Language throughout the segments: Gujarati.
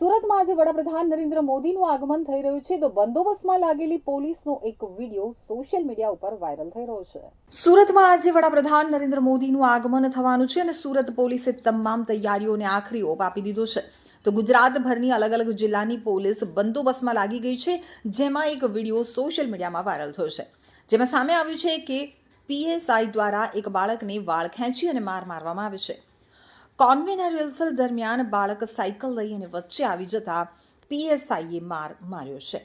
સુરતમાં આજે વડાપ્રધાન નરેન્દ્ર મોદીનું આગમન થઈ રહ્યું છે. તો બંદોબસ્તમાં લાગેલી પોલીસનો એક વીડિયો સોશિયલ મીડિયા ઉપર વાયરલ થઈ રહ્યો છે. સુરતમાં આજે વડાપ્રધાન નરેન્દ્ર મોદીનું આગમન થવાનું છે અને સુરત પોલીસે તમામ તૈયારીઓને આખરી ઓપ આપી દીધો છે. તો ગુજરાતભરની અલગ અલગ જિલ્લાની પોલીસ બંદોબસ્તમાં લાગી ગઈ છે, જેમાં એક વીડિયો સોશિયલ મીડિયામાં વાયરલ થયો છે. જેમાં સામે આવ્યું છે કે પીએસઆઈ દ્વારા એક બાળકને વાળ ખેંચી અને માર મારવામાં આવે છે. કોન્વેના રિહર્સલ દરમિયાન બાળક સાયકલ લઈ અને વચ્ચે આવી જતા પીએસઆઈએ માર માર્યો છે.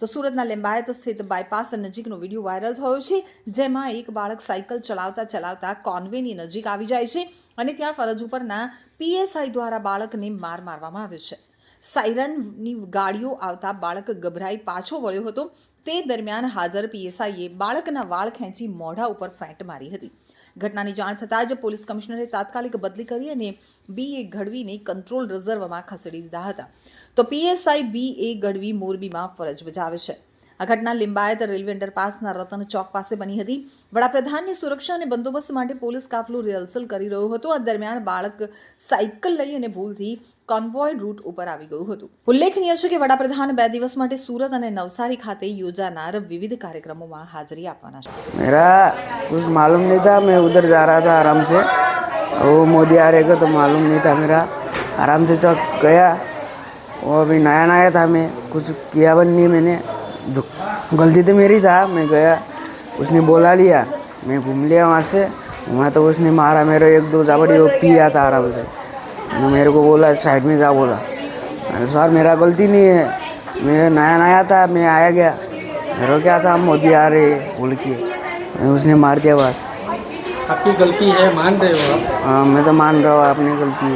તો સુરતના લિંબાયત સ્થિત બાયપાસ નજીકનો વીડિયો વાયરલ થયો છે, જેમાં એક બાળક સાયકલ ચલાવતા ચલાવતા કોન્વેની નજીક આવી જાય છે અને ત્યાં ફરજ ઉપરના પીએસઆઈ દ્વારા બાળકને માર મારવામાં આવ્યો છે. સાયરનની ગાડીઓ આવતા બાળક ગભરાઈ પાછો વળ્યો હતો. તે દરમિયાન હાજર પીએસઆઈએ બાળકના વાળ ખેંચી મોઢા ઉપર ફેંટ મારી હતી. ઘટનાની જાણ થતાં જ પોલીસ કમિશનરે તાત્કાલિક બદલી કરી અને બી એ ગઢવીને કંટ્રોલ રિઝર્વમાં ખસેડી દીધા હતા. તો પીએસઆઈ બી એ ગઢવી મોરબીમાં ફરજ બજાવે છે. આ ઘટના લિંબાયત રેલવે અંડરપાસના રતન ચોક પાસે બની હતી વડાપ્રધાનની સુરક્ષા અને બંદોબસ્ત માટે પોલીસ કાફલો રિહર્સલ કરી રહ્યો હતો આ દરમિયાન બાળક સાયકલ લઈ અને ભૂલથી કોન્વોય રૂટ ઉપર આવી ગયું હતું ઉલ્લેખનીય છે કે વડાપ્રધાન બે દિવસ માટે સુરત અને નવસારી ખાતે યોજાનાર વિવિધ કાર્યક્રમોમાં હાજરી આપવાના છે मेरा कुछ मालूम नहीं था मैं उधर जा रहा था आराम से वो मोदी आ रहेगा तो मालूम नहीं था मेरा आराम से चौक गया वो अभी नया नया था मैं कुछ किया बन नहीं मैंने दु- गलती तो मेरी था मैं गया उसने बोला लिया मैं घूम लिया वहाँ से वहाँ तो उसने मारा मेरे एक दो जाबड़ी वो पिया था आराम से। मेरे को बोला साइड में जा बोला। सर मेरा गलती नहीं है मैं नया नया था मैं आया गया। मेरे को क्या था मोदी आ रहे बोल के। उसने मार दिया बस। आपकी गलती है मान रहे हो आप? हाँ मैं तो मान रहा हूँ अपनी गलती है।